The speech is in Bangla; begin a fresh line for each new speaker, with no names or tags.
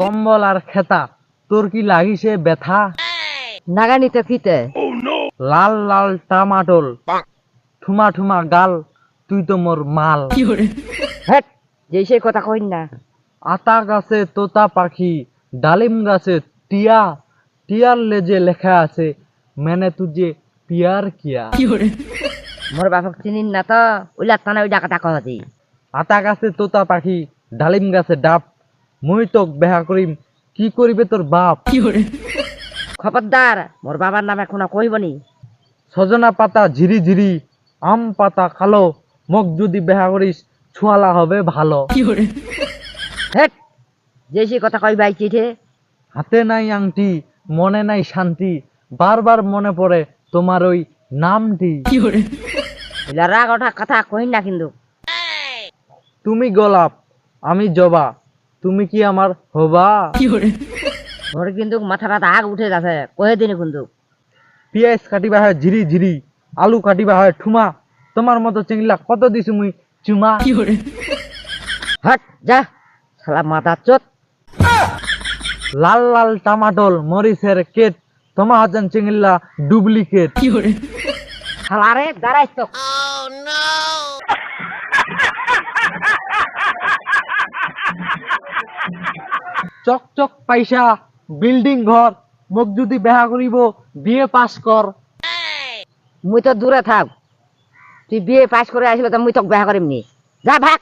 কম্বল আর খেতা তোর কি লাগিছে ব্যথা?
নাগানিতে তো
লাল লাল টামাটোল ঠুমা ঠুমা গাল তুই তো মোর মাল।
হ্যাট যেই কথা কইন না।
আতা গাছে তোতা পাখি ডালিম গাছে টিয়া টিয়ার লেজে লেখা আছে মেনে তুই যে পিয়ার কিয়া।
মোর বাপক চিনিন না তো উলা তানা ওই ডাকাটা কহতি।
আতা গাছে তোতা পাখি ডালিম গাছে ডাব। মুই তোক বেহা করিম কি করিবে তোর বাপ?
খবরদার মোর বাবার নামে কোনো কইবনি
সজনা পাতা ঝিরি ঝিরি আম পাতা খালো মোক যদি বেহা করিস ছোঁয়ালা হবে ভালো।
হেট যে সেই কথা কই বাই চিঠে
হাতে নাই আংটি মনে নাই শান্তি বারবার মনে পড়ে তোমার ওই নামটি।
রাগ ওঠা কথা কইন না কিন্তু।
তুমি গোলাপ আমি জবা তুমি কি আমার হবা?
মোর কিন্তু মাথাটা আগ উঠে যাচ্ছে কয়ে দিনি কিন্তু।
পিঁয়াজ কাটিবা হয় ঝিরি ঝিরি আলু কাটিবা হয় ঠুমা তোমার মতো চিংলা কত দিছো মুই? চুমা।
হট যা শালা মাথা চোত
লাল লাল টামাটোল মরিচের কেট তোমার হচ্ছেন চিংলা ডুপ্লিকেট।
শালা রে দাঁড়াইছ। তো
চক চক পয়সা বিল্ডিং ঘর মোক যদি বেহা করিব বিয়ে পাস কর
মুই তো দূরে থাক। তুই বিয়ে পাস করে আসলে তো মুই তোকে বেহা করিমনি যা ভাগ।